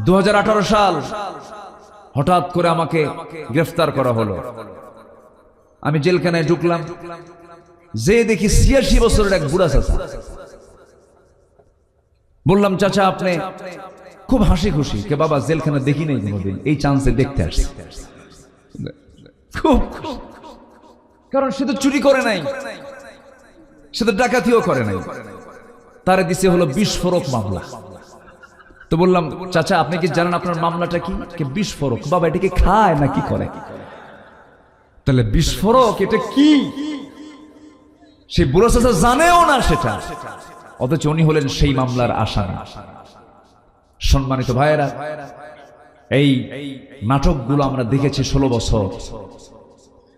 দু হাজার আঠারো সাল হঠাৎ করে আমাকে গ্রেফতার করা হলো। আমি জেলখানায় ঢুকলাম। যে দেখি ছিয়াশি বছরের এক বুড়া চাচা। বললাম, চাচা, আপনি খুব হাসি খুশি কে বাবা, জেলখানা দেখি নাই কোনোদিন। এই চান্সে দেখতে আসছি। খুব। কারণ সে তো চুরি করে নাই। সে তো ডাকাতিও করে নাই। তারে দিছে হলো বিস্ফোরক মামলা। তো বললাম, চাচা, আপনি কি জানেন আপনার মামলাটা কি? বিস্ফোরক? বাবা, এটা কি খায় না কি করে? তাহলে বিস্ফোরক, এটা কি? সে বুড়ো চাচা জানেও না সেটা। অথচ উনি হলেন সেই মামলার আসামি। সম্মানিত ভাইয়েরা, এই নাটকগুলো আমরা দেখেছি ষোলো বছর।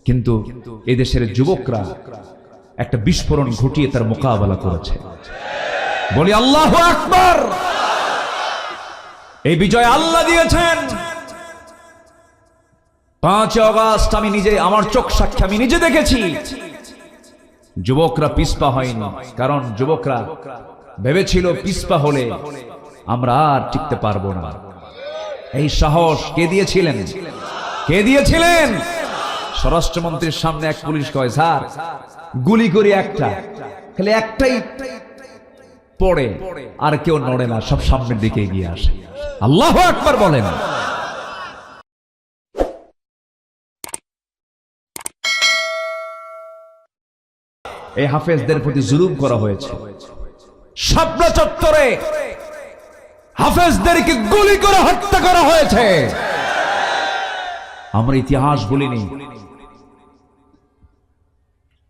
কিন্তু এদেশের যুবকরা একটা বিস্ফোরণ ঘটিয়ে তার মোকাবেলা করেছে। বলি, আল্লাহ আকবার! এই বিজয় আল্লাহ দিয়েছেন। পাঁচ অগাস্ট আমি নিজে, আমার চোখ সাক্ষী, আমি নিজে দেখেছি। যুবকরা পিসপা হয়নি, কারণ যুবকরা ভেবেছিল পিসপা হলে আমরা আর টিকতে পারব না। এই সাহস কে দিয়েছিলেন? কে দিয়েছিলেন? স্বরাষ্ট্রমন্ত্রীর সামনে এক পুলিশ কয়, স্যার, গুলি করি একটা। খালি একটাই পড়ে আর কেউ নড়ে না সব সামনের দিকে এগিয়ে আসে। আল্লাহ একবার বলেন। এই হাফেজদের প্রতি জুলুম করা হয়েছে। স্বপ্ন চত্বরে হাফেজদেরকে গুলি করে হত্যা করা হয়েছে। আমরা ইতিহাস বলিনি।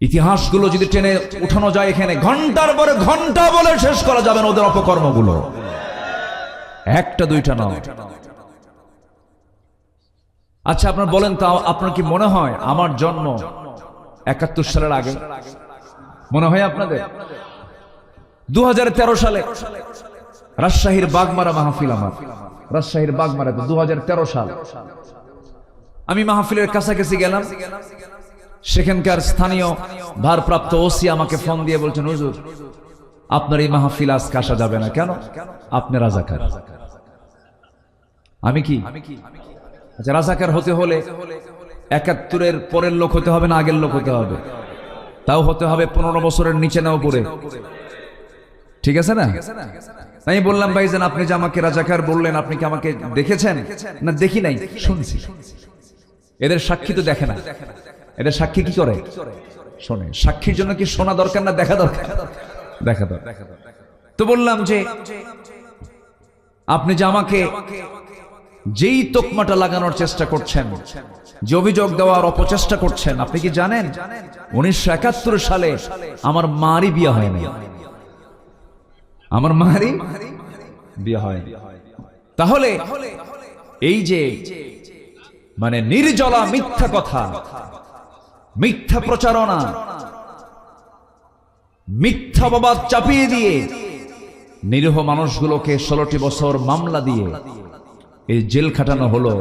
ইতিহাসগুলো যদি টেনে উঠানো যায় এখানে, ঘণ্টার পরে ঘণ্টা বলে শেষ করা যাবে না ওদের অপকর্মগুলো। একটা, দুইটা নয় আচ্ছা আপনার বলেন তা, আপনার কি মনে হয় আমার জন্ম একাত্তর সালের আগে? মনে হয় আপনাদের? দু হাজার তেরো সালে রাজশাহীর বাগমারা মাহফিল আমার। রাজশাহীর বাগমারা দু সাল। আমি মাহফিলের কাছাকাছি গেলাম। সেখানকার স্থানীয় ভারপ্রাপ্ত ওসি আমাকে ফোন দিয়ে বলছেন, হুজুর, আপনার এই মাহফিল আজকে আসা যাবে না কেন? আপনি রাজাকার। আমি কি? আচ্ছা রাজাকার হতে হলে একাত্তরের পরের লোক হতে হবে না আগের লোক হতে হবে? তাও হতে হবে পনেরো বছরের নিচে না উপরে। ঠিক আছে না? আমি বললাম ভাইজান আপনি যে আমাকে রাজাকার বললেন, আপনি কি আমাকে দেখেছেন? না, দেখি নাই, শুনছি। এদের সাক্ষী তো দেখে না। এদের সাক্ষী কি করে? শোনে, সাক্ষীর জন্য কি শোনা দরকার না দেখা দরকার? দেখা দরকার। তো বললাম যে, আপনি যে আমাকে যেই তোকমাটা লাগানোর চেষ্টা করছেন, যে অভিযোগ দেওয়ার অপচেষ্টা করছেন, আপনি কি জানেন? উনিশশো একাত্তর সালে আমার মারই বিয়ে হয়নি। আমার মারই বিয়ে হয়নি। তাহলে এই যে মানে নির্জলা মিথ্যা কথা মিথ্যা প্রচারণা। মিথ্যা বাবাদ চাপিয়ে দিয়ে নিরীহ মানুষগুলোকে ষোলোটি বছর মামলা দিয়ে এই জেল খাটানো হলো।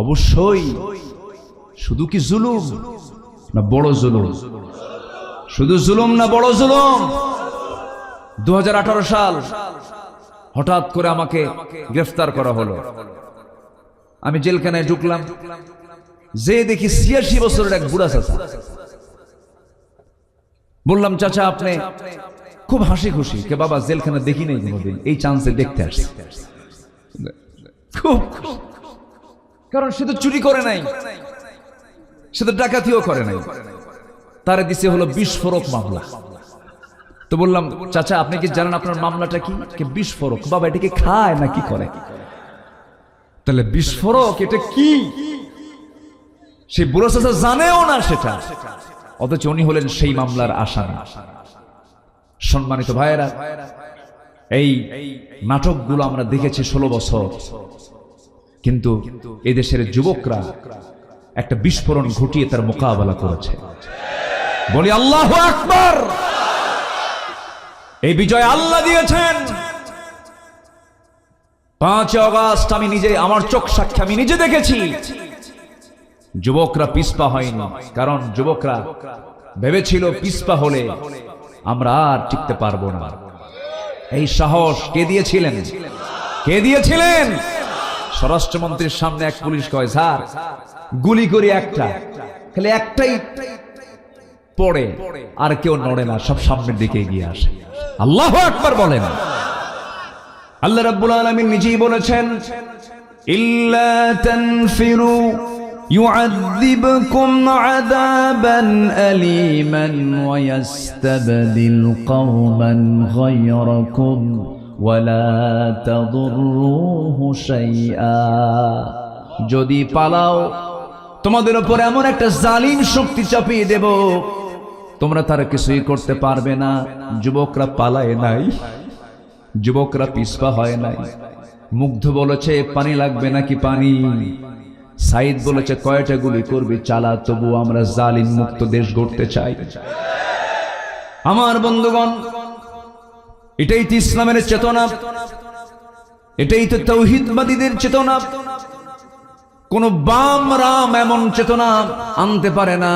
অবশ্যই শুধু কি জুলুম না বড় জুলুম? শুধু জুলুম না বড় জুলুম? দু হাজার আঠারো সাল হঠাৎ করে আমাকে গ্রেফতার করা হলো। আমি জেলখানায় ঢুকলাম। যে দেখি ছিয়াশি বছরের এক বুড়া চাচা। বললাম, চাচা, আপনি খুব হাসি খুশি কে বাবা জেলখানা দেখি নাই কোনোদিন। এই চান্সে দেখতে আসছি। খুব কারণ সে তো চুরি করে নাই। সে তো ডাকাতিও করে নাই। তারে দিছে হলো বিস্ফোরক মামলা। তো বললাম, চাচা, আপনি কি জানেন আপনার মামলাটা কি? কে বিস্ফোরক? বাবা, এটা কি খায় না কি করে? তাহলে বিস্ফোরক, এটা কি? সে বুড়ো চাচা জানেও না সেটা। অথচ উনি হলেন সেই মামলার আসামি। সম্মানিত ভাইয়েরা, এই নাটকগুলো আমরা দেখেছি ষোলো বছর। কিন্তু এদেশের যুবকরা একটা বিস্ফোরণ ঘটিয়ে তার মোকাবেলা করেছে। বলি, আল্লাহ আকবর! এই বিজয় আল্লাহ দিয়েছেন। পাঁচ অগাস্ট আমি নিজে, আমার চোখ সাক্ষী আমি নিজে দেখেছি। যুবকরা পিসপা হয়নি, কারণ যুবকরা ভেবেছিল পিসপা হলে আমরা আর টিকতে পারব না। এই সাহস কে দিয়েছিলেন? কে দিয়েছিলেন? স্বরাষ্ট্রমন্ত্রীর সামনে এক পুলিশ কয়, স্যার, গুলি করি একটা। খালি একটাই পড়ে, আর কেউ নড়ে না, সব সামনের দিকে এগিয়ে আসে। আল্লাহ আকবার বলেন। আল্লাহ রাব্বুল আলামিন নিজেই বলেছেন, ইল্লা তানফিরু يعذبكم عذابا أليما ويستبدل قوما غيركم ولا تضروه شيئا যদি পালাও তোমাদের উপর এমন একটা জালিম শক্তি চাপিয়ে দেব তোমরা তার কিছুই করতে পারবে না যুবকরা পালায় নাই যুবকরা পিসপা হয় নাই মুগ্ধ বলেছে পানি লাগবে নাকি পানি সাইদ বলেছে, কয়টা গুলি করবি, চালা, তবু আমরা জালিম মুক্ত দেশ গড়তে চাই। আমার বন্ধুগণ, এটাই তো ইসলামের চেতনা। এটাই তো তৌহিদবাদীদের চেতনা। কোন বাম রাম এমন চেতনা আনতে পারে না।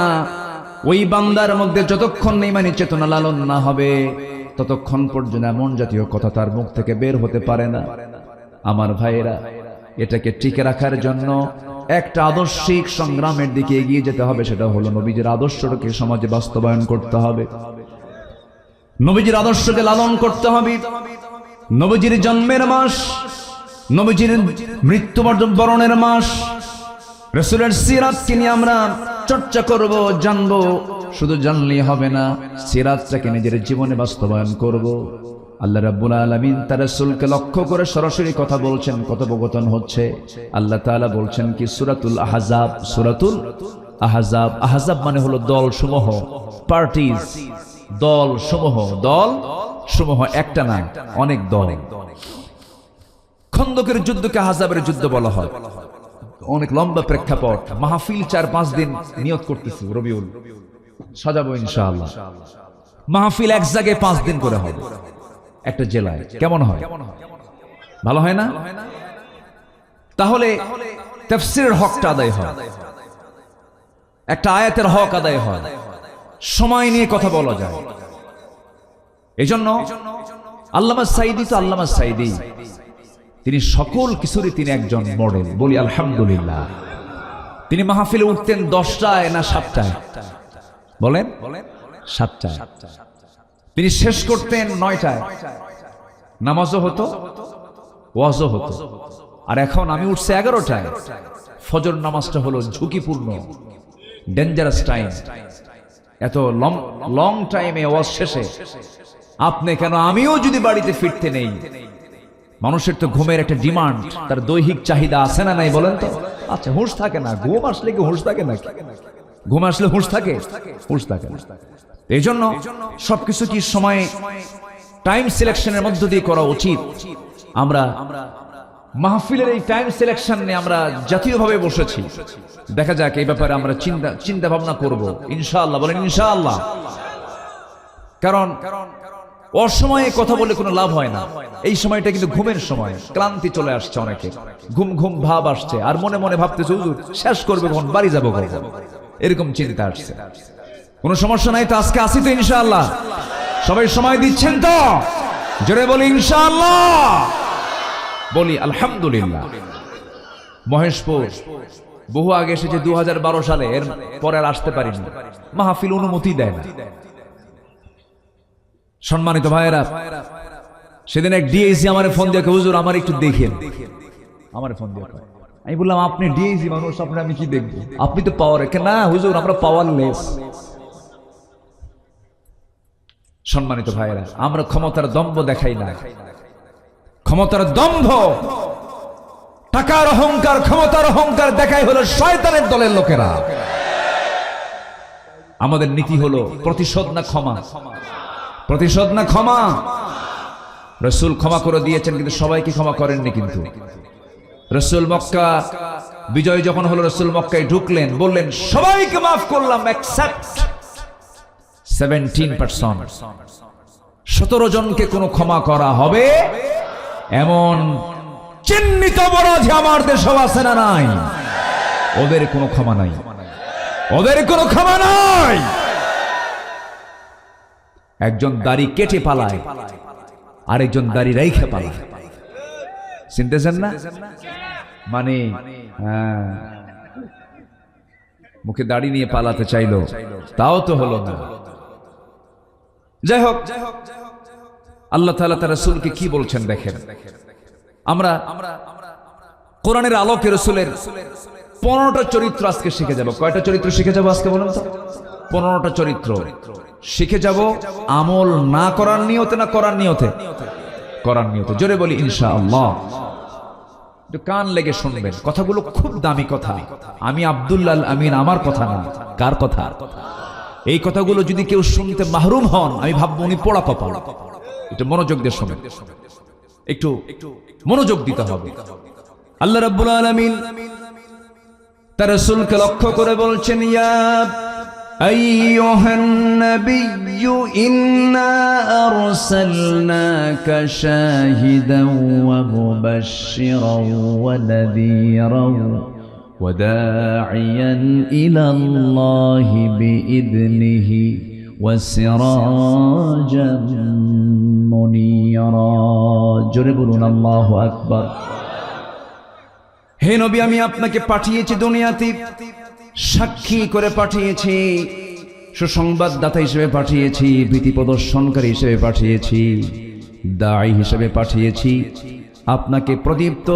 ওই বান্দার মধ্যে যতক্ষণ নেই মানে চেতনা লালন না হবে, ততক্ষণ পর্যন্ত এমন জাতীয় কথা তার মুখ থেকে বের হতে পারে না। আমার ভাইয়েরা, এটাকে টিকে রাখার জন্য একটা আদর্শিক সংগ্রামের দিকে এগিয়ে যেতে হবে, সেটা হলো নবীজের আদর্শটাকে সমাজে বাস্তবায়ন করতে হবে। নবীজির আদর্শকে লালন করতে হবে। নবীজির জন্মের মাস, নবীজির মৃত্যু বরণের মাস, রসুলের সিরাতকে নিয়ে আমরা চর্চা করব, জানব। শুধু জানলেই হবে না, সিরাতটাকে নিজের জীবনে বাস্তবায়ন করব। আল্লাহ রাব্বুল আলামিন তার রাসূলকে লক্ষ্য করে সরাসরি কথা বলছেন, কথোপকথন হচ্ছে। আল্লাহ তাআলা বলছেন কি, সূরাতুল আহজাব সূরাতুল আহজাব আহজাব মানে হলো দল সমূহ পার্টিজ দল সমূহ দল সমূহ একটা না, অনেক দল। খন্দকের যুদ্ধকে হাজাবের যুদ্ধ বলা হয়। অনেক লম্বা প্রেক্ষাপট, মাহফিল চার পাঁচ দিন নিয়ত করতেছি, রবিউল। সাজাবো ইনশাআল্লাহ। মাহফিল এক জায়গায় পাঁচ দিন করে হবে। একটা জেলায়। কেমন হয়? ভালো হয় না? তাহলে তাফসীরের হকটা আদায় হয়। একটা আয়াতের হক আদায় হয়। সময় নিয়ে কথা বলা যায়। এজন্য আল্লামা সাইদি তো আল্লামা সাইদি। তিনি সকল কিছুরই তিনি একজন মডেল বলি আলহামদুলিল্লাহ। তিনি মাহফিলে উঠতেন দশটায় না সাতটায়? বলেন? সাতটায়। তিনি শেষ করতেন নয়টায়। নামাজও হতো, ওয়াজও হতো। আর এখন আমি উঠছি এগারোটায়। ফজর নামাজটা হলো ঝুঁকিপূর্ণ ডেঞ্জারাস টাইম এত লং লং টাইমে ওয়াজ শেষে। আপনি কেন আমিও যদি বাড়িতে ফিরতে নেই? মানুষের তো ঘুমের একটা ডিমান্ড তার দৈহিক চাহিদা আছে না নাই বলেন তো? আচ্ছা হুঁশ থাকে না, ঘুম আসলে কি হুঁশ থাকে নাকি? ঘুম আসলে হুঁশ থাকে? হুঁশ থাকে না। এই জন্য সবকিছু কি সময়ে টাইম সিলেকশনের মধ্য দিয়ে করা উচিত? আমরা মাহফিলের এই টাইম সিলেকশন নিয়ে আমরা জাতীয়ভাবে বসেছি। দেখা যাক এই ব্যাপারে আমরা চিন্তা চিন্তা ভাবনা করব। ইনশাআল্লাহ, বলেন ইনশাআল্লাহ। কারণ অসময়ে কথা বলে কোনো লাভ হয় না। এই সময়টা কিন্তু ঘুমের সময়, ক্লান্তি চলে আসছে অনেকে। ঘুম ঘুম ভাব আসছে। আর মনে মনে ভাবতেছে শেষ করবে কখন? বাড়ি যাব এরকম চিন্তা আসছে। কোনো সমস্যা নাই তো আজকে আসি তো ইনশাআল্লাহ। সবাই সময় দিচ্ছেন তো? জোরে বলি ইনশাআল্লাহ। বলি আলহামদুলিল্লাহ। মহেশপুর, বহু আগে এসেছে দু সালে, এর পরে আর আসতে পারিনি। মাহফিল অনুমতি দেয় না। সম্মানিত ভাইয়েরা, সেদিন এক ডিএসি আমার ফোন দিয়ে হুজুর, আমার একটু দেখেন। আমার ফোন দিয়ে আমি বললাম, আপনি ডিএসি মানুষ আপনি আমি কি দেখব? আপনি তো পাওয়ার না, হুজুর, আমরা পাওয়ারলেস সম্মানিত ভাইয়েরা, আমরা ক্ষমতার দম্ভ দেখাই না। ক্ষমতার দম্ভ, টাকার অহংকার, ক্ষমতার অহংকার দেখাই হলো শয়তানের দলের লোকেরা। আমাদের নীতি হলো প্রতিশোধ না ক্ষমা। প্রতিশোধ না ক্ষমা। রসুল ক্ষমা করে দিয়েছেন, কিন্তু সবাইকে ক্ষমা করেননি কিন্তু? রসুল মক্কা, বিজয় যখন হলো, রসুল মক্কায় ঢুকলেন, বললেন, সবাইকে মাফ করলাম অ্যাকসেপ্ট সেভেন্টিন পার্সেন্ট সতেরো জনকে কোনো ক্ষমা করা হবে? এমন চিহ্নিত অপরাধী আমার দেশ আছে না নাই? ওদের কোনো ক্ষমা নাই। ওদের কোনো ক্ষমা নাই। একজন দাড়ি কেটে পালায়, আরেকজন দাড়ি রাইখে পালায়। চিনতেছেন না? মানে হ্যাঁ। মুখে দাড়ি নিয়ে পালাতে চাইলো, তাও তো হলো না। যাই হোক আল্লাহ তাআলা তার রাসূলকে কি বলছেন দেখেন? আমরা কোরআনের আলোকে রসুলের পনেরোটা চরিত্র আজকে শিখে যাব। কয়টা চরিত্র শিখে যাব আজকে বলুন তো? পনেরোটা চরিত্র। শিখে যাব আমল না করার নিয়তে না করার নিয়তে? করার নিয়তে। জোরে বলি ইনশা আল্লাহ কান লেগে শুনবেন। কথাগুলো খুব দামি কথা। আমি আব্দুল্লাল আমিন আমার কথা না। কার কথা? এই কথাগুলো যদি কেউ শুনতে মাহরুম হন আমি ভাববো উনি পোড়া কপাল একটু মনোযোগ দিয়ে শোনেন একটু মনোযোগ দিতে হবে আল্লাহ রাব্বুল আলামিন তার রাসূলকে লক্ষ্য করে বলছেন ইয়া أيها النبي إنا أرسلناك شاهدا ومبشرا ونذيرا وداعيا إلى الله بإذنه وسراجا منيرا جربنا الله أكبر হে নবী আমি আপনাকে পাঠিয়েছি দুনিয়াতে সাক্ষী করে পাঠিয়েছি সুসংবাদদাতা হিসেবে পাঠিয়েছি ভীতি প্রদর্শনকারী হিসেবে পাঠিয়েছি দায়ী হিসেবে পাঠিয়েছি আপনাকে প্রদীপ্ত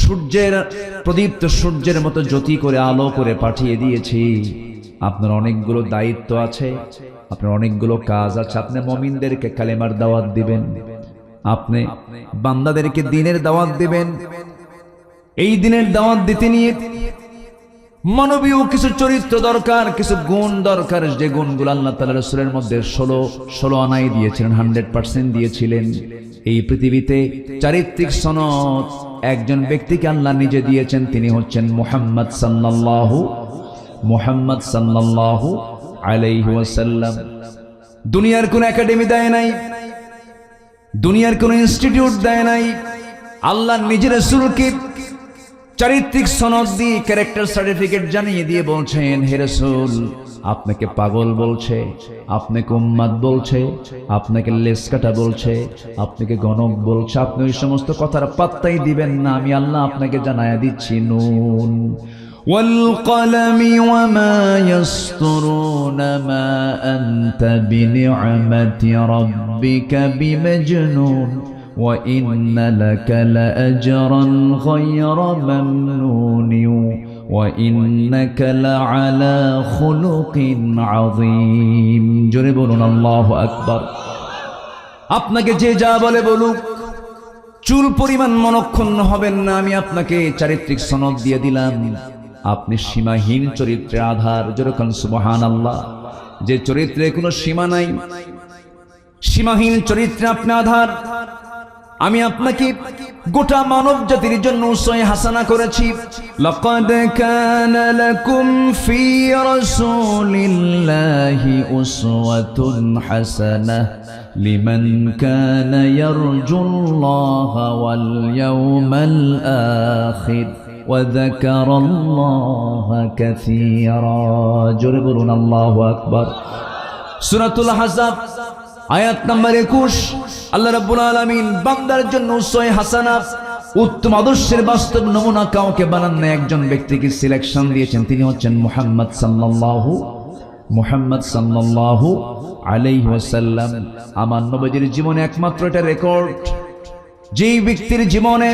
সূর্যের প্রদীপ্ত সূর্যের মতো জ্যোতি করে আলো করে পাঠিয়ে দিয়েছি। আপনার অনেকগুলো দায়িত্ব আছে, আপনার অনেকগুলো কাজ আছে। আপনি মমিনদেরকে কালেমার দাওয়াত দিবেন। আপনি বান্দাদেরকে দিনের দাওয়াত দিবেন। এই দিনের দাওয়াত দিতে নিয়ে মানবীয় কিছু চরিত্র দরকার, কিছু গুণ দরকার। যে গুণগুলো আল্লাহ তালা রসুলের মধ্যে ষোলো ষোলো আনাই দিয়েছিলেন, হান্ড্রেড পার্সেন্ট দিয়েছিলেন। এই পৃথিবীতে চারিত্রিক সনদ একজন ব্যক্তিকে আল্লাহ নিজে দিয়েছেন, তিনি হচ্ছেন মোহাম্মদ সাল্লাল্লাহু মোহাম্মদ সাল্লাল্লাহু আলাইহি ওয়াসাল্লাম। দুনিয়ার কোন একাডেমি দেয় নাই, দুনিয়ার কোন ইনস্টিটিউট দেয় নাই, আল্লাহ নিজের রসুলকে চারিত্রিক সনদ দিয়ে ক্যারেক্টার সার্টিফিকেট জানিয়ে দিয়ে বলছেন, হে রসুল আপনাকে পাগল বলছে আপনাকে উম্মাদ বলছে আপনাকে লেস কাটা বলছে আপনাকে গণক বলছে আপনি ওই সমস্ত কথার পাত্তাই দিবেন না আমি আল্লাহ আপনাকে জানায়া দিচ্ছি নুন والقلم وما يسطرون ما أنت بنعمة ربك بمجنون وإن لك لأجرا غير ممنون وإنك لعلى خلق عظيم جربنا الله أكبر আপনাকে যে যা বলে বলুক চুল পরিমাণ মনক্ষুণ্ণ হবেন না আমি আপনাকে চারিত্রিক সনদ দিয়ে দিলাম আপনি সীমাহীন চরিত্রের আধার যেরকম সুবহান আল্লাহ যে চরিত্রে কোনো সীমা নাই সীমাহীন চরিত্রে আপনি আধার আমি আপনাকে গোটা মানব জাতির জন্য উসয় হাসানা করেছি لقد كان لكم في رسول الله أسوة حسنة لمن كان يرجو الله واليوم الآخر وذكر الله كثيرا جربنا الله أكبر সুরাতুল হাসাব আয়াত নাম্বার একুশ আল্লাহ রাব্বুল আলামিন বান্দার জন্য উসয় হাসানা উত্তম আদর্শের বাস্তব নমুনা কাউকে বানান না একজন ব্যক্তিকে সিলেকশন দিয়েছেন। তিনি হচ্ছেন মুহাম্মদ সাল্লাল্লাহু মুহাম্মদ সাল্লাল্লাহু আলাইহি ওয়াসাল্লাম। আমার নবীজির জীবনে একমাত্র এটা রেকর্ড যেই ব্যক্তির জীবনে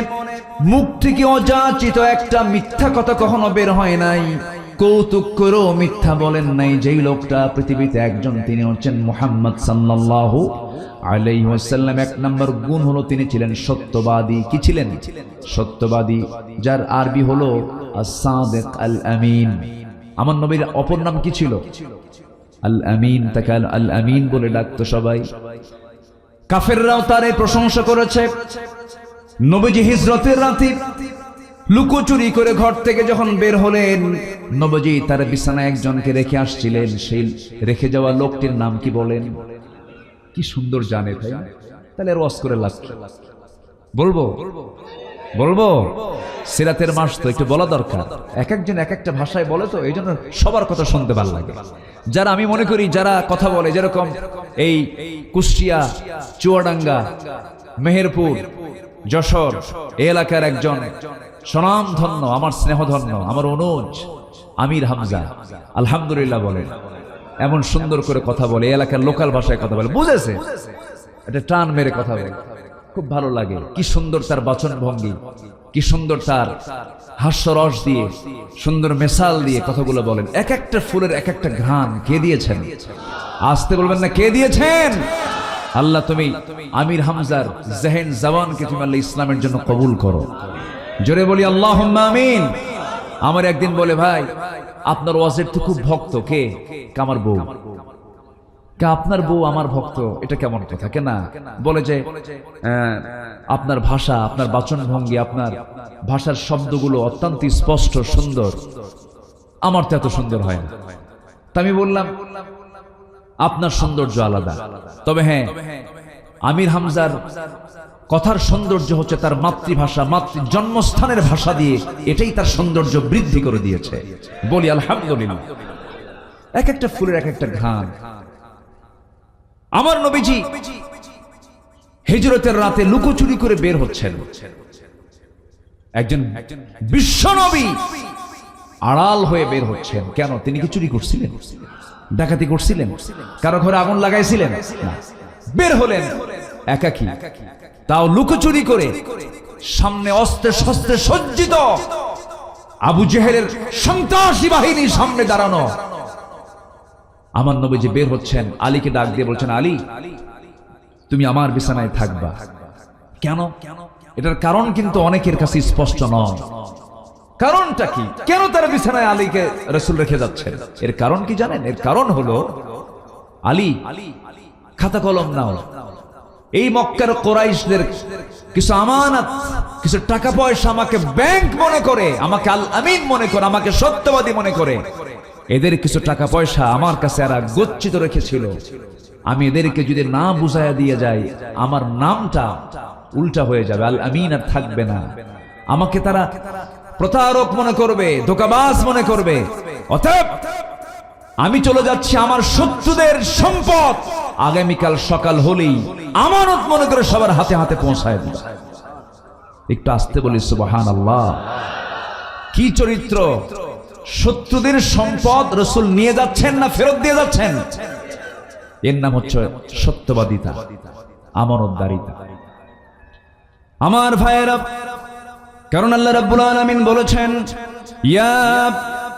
মুখ থেকে অযাচিত একটা মিথ্যা কথা কখনো বের হয় নাই, কৌতুক করেও মিথ্যা বলেন নাই। যেই লোকটা পৃথিবীতে একজন, তিনি হচ্ছেন মুহাম্মদ সাল্লাল্লাহু আলাইহি ওয়াসাল্লাম এক নম্বর গুণ হলো তিনি ছিলেন সত্যবাদী। কি ছিলেন? সত্যবাদী, যার আরবি হলো আস-সাদিক আল আমিন আমার নবীর অপর নাম কি ছিল? আল আমিন তাকে আল- আমিন বলে সবাই। কাফেররাও তার এই প্রশংসা করেছে। নবীজি হিজরতের রাতে লুকোচুরি করে ঘর থেকে যখন বের হলেন, নবজি তার বিছানায় একজনকে রেখে আসছিলেন। সেই রেখে যাওয়া লোকটির নাম কি বলেন? কি সুন্দর জানে ভাই। তাহলে রস করে লাগছে বলব? বলব? সিরাতের মাস তো একটু বলা দরকার। এক একজন এক একটা ভাষায় বলে তো এই জন্য সবার কথা শুনতে ভালো লাগে। যারা আমি মনে করি যারা কথা বলে যেরকম এই কুষ্টিয়া চুয়াডাঙ্গা মেহেরপুর যশোর এই এলাকার একজন স্বনামধন্য আমার স্নেহধন্য আমার অনুজ আমির হামজা আলহামদুলিল্লাহ বলেন। এমন সুন্দর করে কথা বলে এলাকার লোকাল ভাষায় কথা বলে। বুঝেছে? এটা টান মেরে কথা বলে। খুব ভালো লাগে। কি সুন্দর তার বাচন ভঙ্গি কি সুন্দর তার হাস্যরস দিয়ে, সুন্দর মেসাল দিয়ে কথাগুলো বলেন। এক একটা ফুলের এক একটা ঘ্রাণ কে দিয়েছেন? আসতে বলবেন না, কে দিয়েছেন? আল্লাহ তুমি আমির হামজার জেহেন জওয়ানকে তুমি আল্লাহ ইসলামের জন্য কবুল করো। জোরে বলি আল্লাহ আমিন। আমার একদিন বলে, ভাই আপনার ওয়াজের তো খুব ভক্ত, কে? কে আমার বউ? আপনার বউ আমার ভক্ত? এটা কেমন কথা কেনা বলে যে আপনার ভাষা, আপনার বাচন ভঙ্গি আপনার ভাষার শব্দগুলো অত্যন্ত স্পষ্ট, সুন্দর। আমার তো এত সুন্দর হয় না। তা আমি বললাম, আপনার সৌন্দর্য আলাদা। তবে হ্যাঁ আমির হামজার কথার সৌন্দর্য হচ্ছে তার মাতৃভাষা, মাতৃ জন্মস্থানের ভাষা দিয়ে এটাই তার সৌন্দর্য বৃদ্ধি করে দিয়েছে। বলি, আলহামদুলিল্লাহ। এক একটা ফুলের এক একটা ঘ্রাণ। আমার নবীজি হিজরতের রাতে লুকোচুরি করে বের হচ্ছেন। একজন বিশ্ব নবী আড়াল হয়ে বের হচ্ছেন। কেন? তিনি কি চুরি করছিলেন? ডাকাতি করছিলেন? কারও ঘরে আগুন লাগাইছিলেন? বের হলেন একাকি। তাও লুকোচুরি করে সামনে অস্ত্রে শস্ত্রে সজ্জিত আবু জেহেলের সন্ত্রাসী বাহিনী সামনে দাঁড়ানো। আমার নবী যে বের হচ্ছেন, আলীকে ডাক দিয়ে বলছেন, আলী, তুমি আমার বিছানায় থাকবা। কেন? এটার কারণ কিন্তু অনেকের কাছে স্পষ্ট নয়। কারণটা কি? কেন তারা বিছানায় আলীকে রসুল রেখে যাচ্ছেন? এর কারণ কি জানেন? এর কারণ হলো, আলী, খাতা কলম নাও। এই মক্কার কোরাইশদের কিছু আমানত, কিছু টাকা পয়সা আমাকে ব্যাংক মনে করে, আমাকে আল আমিন মনে করে, আমাকে সত্যবাদী মনে করে। এদের কিছু টাকা পয়সা আমার কাছে এরা গচ্ছিত রেখেছিল। আমি এদেরকে যদি না বুঝাইয়া দিয়ে যাই, আমার নামটা উল্টা হয়ে যাবে, আল আমিন আর থাকবে না। আমাকে তারা প্রতারক মনে করবে, ধোকাবাজ মনে করবে। অতএব আমি চলে যাচ্ছি আমার শত্রুদের সম্পদ। আগামীকাল সকাল হলেই আমানত মনে করে সবার হাতে হাতে পৌঁছায় একটু আসতে বলি সুবহান আল্লাহ কি চরিত্র? শত্রুদের সম্পদ রসুল নিয়ে যাচ্ছেন না ফেরত দিয়ে যাচ্ছেন? এর নাম হচ্ছে সত্যবাদিতা, আমানতদারিতা। আমার ভাইয়েরা, কারণ আল্লাহ রাব্বুল আলামিন বলেছেন, ইয়া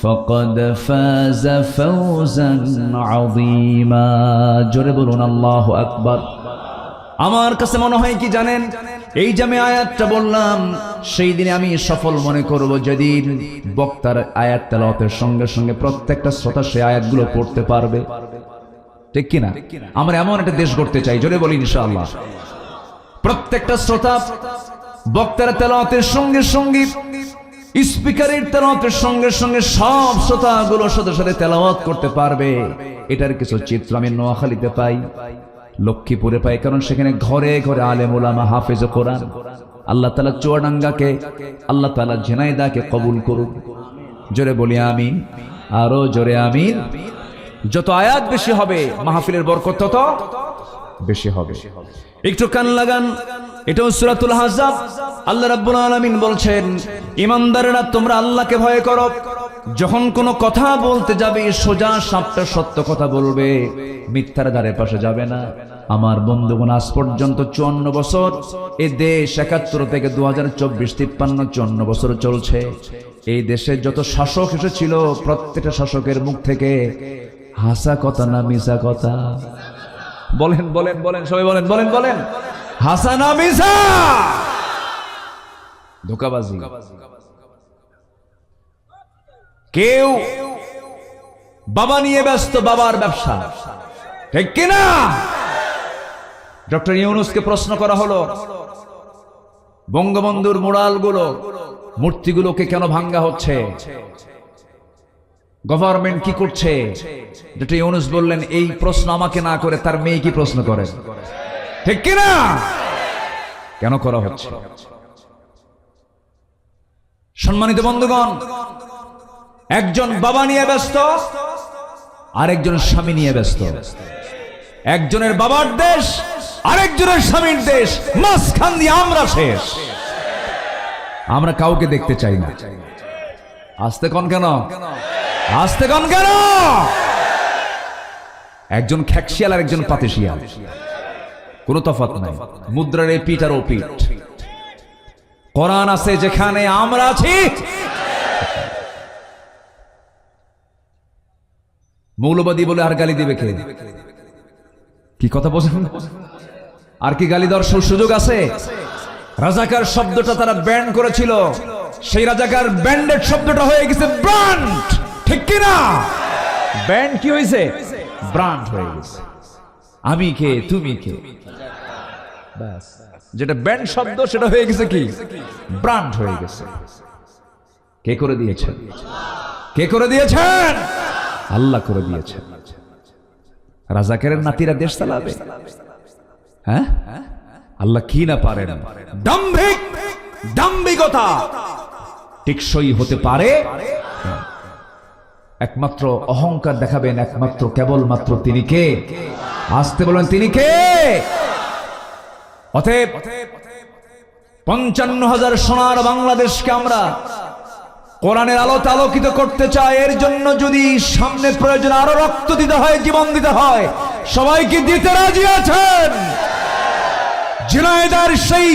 فقد فاز فوزا عظيما জোরে বলুন আল্লাহু আকবার আমার কাছে মনে হয় কি জানেন এই যে আমি আয়াতটা বললাম সেই দিনে আমি সফল মনে করব যেদিন বক্তার আয়াত তেলাওয়াতের সঙ্গে সঙ্গে প্রত্যেকটা শ্রোতা সেই আয়াতগুলো পড়তে পারবে ঠিক কিনা আমরা এমন একটা দেশ গড়তে চাই জোরে বলি ইনশাআল্লাহ প্রত্যেকটা শ্রোতা বক্তার তেলাওয়াতের সঙ্গে সঙ্গে স্পিকারের তেলাওয়াতের সঙ্গে সঙ্গে সব শ্রোতাগুলোর সাথে সাথে তেলাওয়াত করতে পারবে। এটার কিছু চিত্র আমি নোয়াখালীতে পাই, লক্ষ্মীপুরে পাই, কারণ সেখানে ঘরে ঘরে আলেম ওলামা হাফেজ কোরআন। আল্লাহ তালা চুয়াডাঙ্গাকে, আল্লাহ তালা ঝেনাইদাকে কবুল করুক। জোরে বলি আমিন, আরও জোরে আমিন। যত আয়াত বেশি হবে, মাহফিলের বরকত তত বেশি হবে। একটু কান লাগান। এটাও সূরাতুল হাজাব আল্লাহ রাব্বুল আলামিন বলছেন, ইমানদারেরা, তোমরা আল্লাহকে ভয় করো। যখন কোনো কথা বলতে যাবে, সোজা সাপটা সত্য কথা বলবে। মিথ্যার পাশে যাবে না। আমার বন্ধুগণ, আজ পর্যন্ত চুয়ান্ন বছর এ দেশ একাত্তর থেকে দু হাজার চব্বিশ তিপ্পান্ন চুয়ান্ন বছর চলছে। এই দেশের যত শাসক এসেছিল, প্রত্যেকটা শাসকের মুখ থেকে হাসা কথা না মিশা কথা? বলেন বলেন বলেন, সবাই বলেন বলেন বলেন। হাসানা মিসা ধোকাবাজি। কেউ বাবা নিয়ে ব্যস্ত, বাবার ব্যবসা। ঠিক কিনা? ডক্টর ইউনুসকে প্রশ্ন করা হলো, বঙ্গবন্ধুর মুরালগুলো মূর্তিগুলোকে কেন ভাঙ্গা হচ্ছে? গভর্নমেন্ট কি করছে? যেটা ইউনুস বললেন, এই প্রশ্ন আমাকে না করে তার মেয়ে কি প্রশ্ন করে? ঠিক কিনা? কেন করা হচ্ছে? সম্মানিত বন্ধুগণ একজন বাবা নিয়ে ব্যস্ত আরেকজন স্বামী নিয়ে ব্যস্ত। একজনের বাবার দেশ আরেকজনের স্বামীর দেশ মাঝখান দিয়ে আমরা শেষ। আমরা কাউকে দেখতে চাই না। আসতে কন কেন? আসতে কন কেন? একজন খ্যাকশিয়াল আর একজন পাতিশিয়াল। কোন তফাৎ নাই। মুদ্রার এই পিঠ আর ও পিঠ। কোরআন আছে যেখানে আমরা আছি। মৌলবাদী বলে আর গালি দিবে কে? কি কথা বোঝেন? আর কি গালি দেওয়ার সুযোগ আছে? রাজাকার শব্দটা তারা ব্যান্ড করেছিল। সেই রাজাকার ব্যান্ডেড শব্দটা হয়ে গেছে ব্রান্ড। ঠিক কি না? ব্যান্ড কি হয়েছে? ব্রান্ড হয়ে গেছে। আমি কে? তুমি কে? যেটা ব্যান্ড শব্দ, সেটা হয়ে গেছে কি? ব্রান্ড হয়ে গেছে। কে করে দিয়েছেন? কে করে দিয়েছেন? আল্লাহ করে দিয়েছেন। রাজাকারের নাতিরা দেশ চালাবে। হ্যাঁ? আল্লাহ কি না পারেন? দাম্ভিক! দাম্ভিকতা! টেকসই হতে পারে। একমাত্র অহংকার দেখাবেন একমাত্র কেবলমাত্র তিনি কে? আসতে বলেন তিনি কে? অতএব পঞ্চান্ন হাজার সোনার বাংলাদেশকে আমরা কোরআনের আলোতে আলোকিত করতে চাই। এর জন্য যদি সামনে প্রয়োজন আরও রক্ত দিতে হয়, জীবন দিতে হয় সবাইকে দিতে রাজি আছেন? জিনায়দার সেই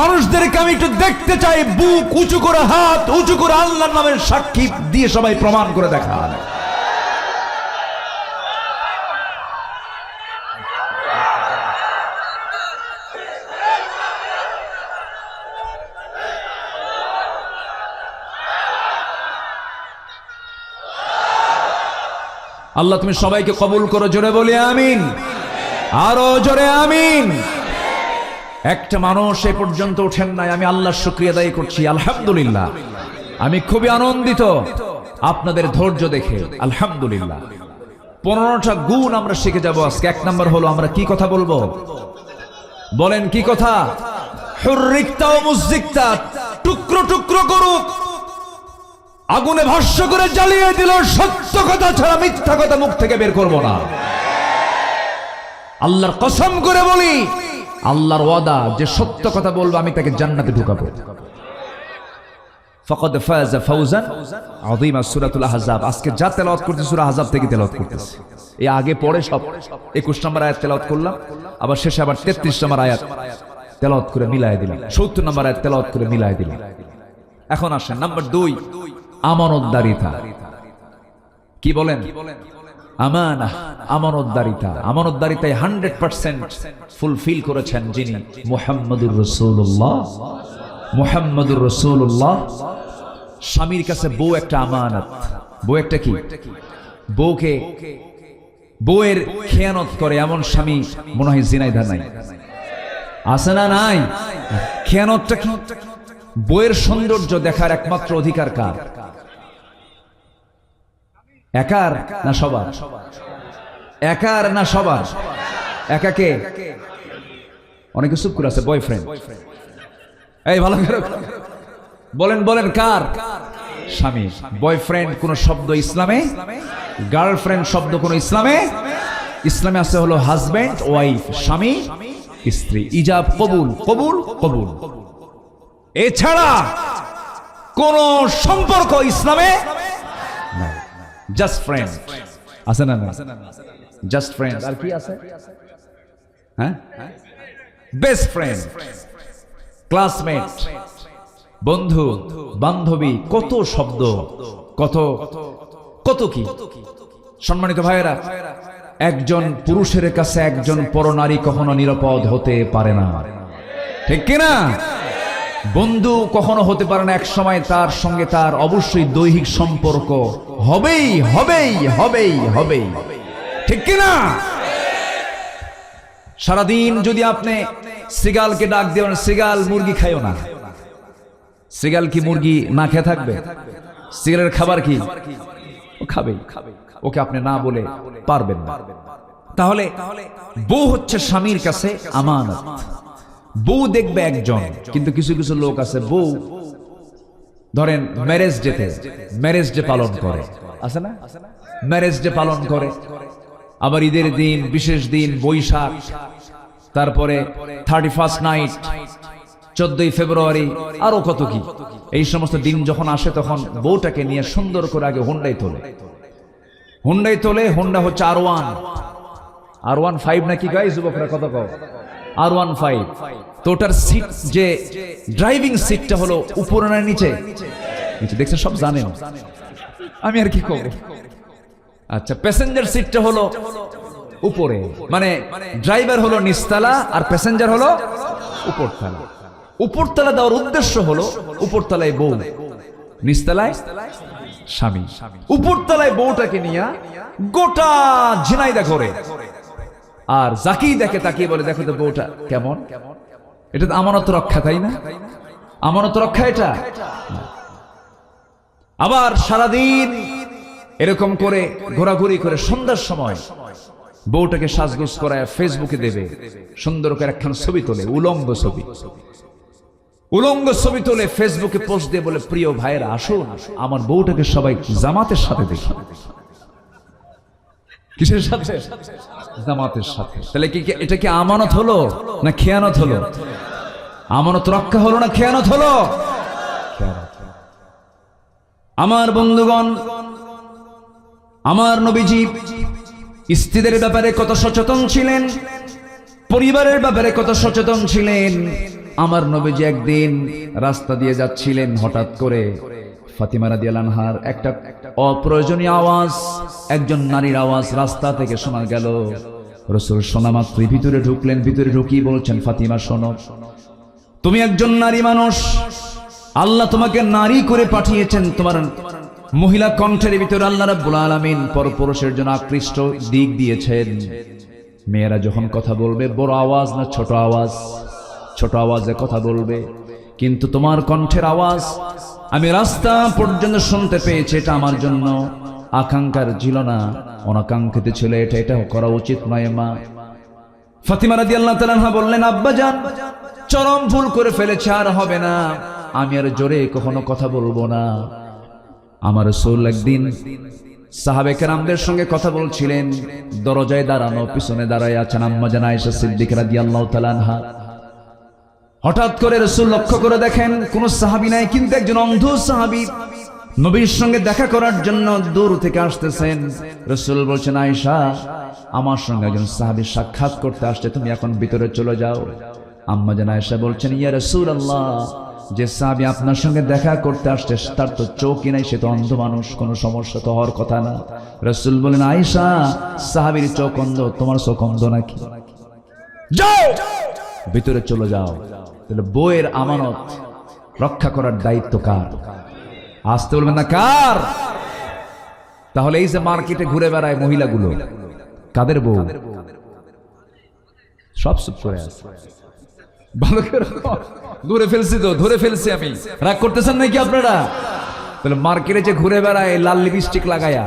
মানুষদেরকে আমি একটু দেখতে চাই, বুক উঁচু করে, হাত উঁচু করে, আল্লাহর নামের সাক্ষী দিয়ে সবাই প্রমাণ করে দেখান। আল্লাহ, তুমি সবাইকে কবুল করো, জোরে বলি আমিন। আরও জোরে আমিন। একটা মানুষ এ পর্যন্ত ওঠেন নাই, আমি আল্লাহর শুক্রিয়া দায়ী করছি, আলহামদুলিল্লাহ। আমি খুবই আনন্দিত আপনাদের ধৈর্য দেখে, আলহামদুলিল্লাহ। পনেরোটা গুণ আমরা শিখে যাব আজকে, এক নম্বর হলো আমরা কি কথা বলব? বলেন কি কথা? টুকরো টুকরো করুক আগুনে ভস্য করে জ্বালিয়ে দিল, সত্য কথা ছাড়া মিথ্যা কথা মুখ থেকে বের করব না। আল্লাহর কসম করে বলি, আল্লাহর ওয়াদা, যে সত্য কথা বলব, আমি তাকে জান্নাতে ঢুকাবো। ফকদ আহজাব। আজকে যা তেলাওয়াত আহজাব থেকে তেলাওয়াত এই আগে পরে সব 21 নম্বর আয়াত তেলাওয়াত করলাম, আবার শেষে আবার 33 নম্বর আয়াত তেলাওয়াত করে মিলায় দিলাম 70 নম্বর আয়াত তেলাওয়াত করে মিলায় দিলাম। এখন আসেন, নাম্বার 2 আমানতদারিতা। কি বলেন? আমানা আমানতদারিতা। হান্ড্রেড পার্সেন্ট ফুলফিল করেছেন যিনি মোহাম্মদুর রসুল্লাহ মোহাম্মদুর রসুল্লাহ স্বামীর কাছে বউ একটা আমানত। বউ একটা কি? বউকে বউয়ের খেয়ানত করে এমন স্বামী মনে হয় জিনাইদা নাই। আছে না নাই? খেয়ানতটা কি? বইয়ের সৌন্দর্য দেখার একমাত্র অধিকার কার? একার না সবার? একার না সবার? একাকে? অনেকে চুপ করে আছে বয়ফ্রেন্ড এই, ভালো করে বলেন বলেন, কার? স্বামী। বয়ফ্রেন্ড কোন শব্দ ইসলামে? গার্লফ্রেন্ড শব্দ কোন ইসলামে? ইসলামে আছে হলো হাজবেন্ড ওয়াইফ স্বামী, স্ত্রী। ইজাব কবুল কবুল কবুল। এছাড়া কোন সম্পর্ক ইসলামে জাস্ট ফ্রেন্ড আছে না না জাস্ট ফ্রেন্ড আর কি আছে? হ্যাঁ বেস্ট ফ্রেন্ড ক্লাসমেট বন্ধু বান্ধবী কত শব্দ? কত? কত কি? সম্মানিত ভাইয়েরা একজন পুরুষের কাছে একজন পরনারী কখনো নিরাপদ হতে পারে না। ঠিক কিনা? বন্ধু কখনো হতে পারে না এক সময় তার সঙ্গে তার অবশ্যই দৈহিক সম্পর্ক। হবেই হবেই হবেই হবেই। ঠিক কিনা সারাদিন যদি আপনি সিগালকে ডাক দেবেন সিগাল মুরগি খাইও না। সিগাল কি মুরগি না খেয়ে থাকবে? সিগালের খাবার কি? ও খাবেই ওকে আপনি না বলে পারবেন না। তাহলে বউ হচ্ছে স্বামীর কাছে আমানত। বউ দেখবে একজন। কিন্তু কিছু কিছু লোক আছে বউ, ধরেন ম্যারেজ ডেতে ম্যারেজ ডে পালন করে। আছে না? ম্যারেজ ডে পালন করে। আবার ঈদের দিন, বিশেষ দিন, বৈশাখ, তারপরে থার্টি ফার্স্ট নাইট চোদ্দই ফেব্রুয়ারি, আরও কত কি। এই সমস্ত দিন যখন আসে তখন বউটাকে নিয়ে সুন্দর করে আগে হুন্ডাই তোলে। হুন্ডাই তোলে, হুন্ডা হচ্ছে R one R one five নাকি গাই, যুবকরা কত কও? আর ওয়ান ফাইভ তো ওটার সিট যে ড্রাইভিং সিটটা হলো উপরে না নিচে? নিচে। দেখছেন, সব জানেন আমি আর কি করব আচ্ছা প্যাসেঞ্জার সিটটা হলো উপরে। মানে ড্রাইভার হলো নিচতলা আর প্যাসেঞ্জার হলো উপরতলা। উপরতলা দেওয়ার উদ্দেশ্য হলো উপরতলায় বউ। নিচতলায় স্বামী। উপরতলায় বউটাকে নিয়ে গোটা ঝিনাইদা করে আর যাকেই দেখে তাকিয়ে বলে, দেখো তো বউটা, কেমন? এটা তো আমানত রক্ষা, তাই না? আমানত রক্ষা এটা? আবার সারাদিন এরকম করে ঘোরাঘুরি করে সন্ধ্যার সময় বউটাকে সাজগোজ করায় ফেসবুকে দেবে, সুন্দর করে একখান ছবি তোলে, উলঙ্গ ছবি। উলঙ্গ ছবি তোলে, ফেসবুকে পোস্ট দিয়ে বলে, প্রিয় ভাইয়েরা, আসুন, আমার বউটাকে সবাই জামাতের সাথে দেখি। কিসের সাথে? জামাতের সাথে। তাহলে কি এটা কি আমানত হলো না খেয়ানত হলো? আমানত রক্ষা হলো না খেয়ানত হলো? আমার বন্ধুগণ, আমার নবীজি স্ত্রীদের ব্যাপারে কত সচেতন ছিলেন? পরিবারের ব্যাপারে কত সচেতন ছিলেন? আমার নবীজি একদিন রাস্তা দিয়ে যাচ্ছিলেন হঠাৎ করে। ফাতিমা রাদিয়াল্লাহু আনহার একটা অপ্রয়োজনীয় আওয়াজ, একজন নারীর আওয়াজ রাস্তা থেকে শোনা গেল। রসুল শোনা মাত্রই ভিতরে ঢুকলেন, ভিতরে ঢুকিয়ে বলছেন, ফাতিমা, শোনো। তুমি একজন নারী মানুষ। আল্লাহ তোমাকে নারী করে পাঠিয়েছেন। তোমার মহিলা কণ্ঠের ভিতরে আল্লাহ রাব্বুল আলামিন পরপুরুষের জন্য আকৃষ্ট দিক দিয়েছেন। মেয়েরা যখন কথা বলবে, বড় আওয়াজ না ছোট আওয়াজ? ছোট আওয়াজে কথা বলবে। কিন্তু তোমার কণ্ঠের আওয়াজ আমি রাস্তা পর্যন্ত শুনতে পেয়েছি, এটা আমার জন্য। আকাঙ্ক্ষার ছিল না, অনাকাঙ্ক্ষিত ছিল এটা এটা করা উচিত নয় মা। ফাতিমা রাদি আল্লাহ তালাহা বললেন, আব্বা যান চরম ভুল করে ফেলেছে, আর হবে না। আমি আর জোরে কখনো কথা বলব না। আমার সোল একদিন সাহাবেকের আমদের সঙ্গে কথা বলছিলেন, দরজায় দাঁড়ানো, পিছনে দাঁড়ায় আছেন আম্মা জানা আয়েশা সিদ্দিক রাদি আল্লাহ তালানহা হঠাৎ করে রসুল লক্ষ্য করে দেখেন, কোন সাহাবি নাই, কিন্তু একজন অন্ধ সাহাবি নবীর সঙ্গে দেখা করার জন্য দূর থেকে আসতেছেন। রসুল বলছেন, আয়েশা, আমার সঙ্গে একজন সাহাবি সাক্ষাৎ করতে আসছে, তুমি এখন ভিতরে চলে যাও। আম্মা জান আয়েশা বলছেন, ইয়া রসুল আল্লাহ যে সাহাবি আপনার সঙ্গে দেখা করতে আসছে, তার তো চোখই নাই, সে তো অন্ধ মানুষ, কোনো সমস্যা তো হওয়ার কথা না। রসুল বলেন আয়সা সাহাবির চোখ অন্ধ, তোমার চোখ অন্ধ নাকি? যাও, ভিতরে চলে যাও। তাহলে বইয়ের আমানত রক্ষা করার দায়িত্ব কার? আসতে বলবেন না, কার? তাহলে এই যে মার্কেটে ঘুরে বেড়ায় মহিলাগুলো, কাদের বউ? সব চুপ করে আছে। ভালো করে ধরে ফেলছি তো, ধরে ফেলছি আমি। রাগ করতেছেন নাকি আপনারা? তাহলে মার্কেটে যে ঘুরে বেড়ায়, লাল লিপস্টিক লাগায়া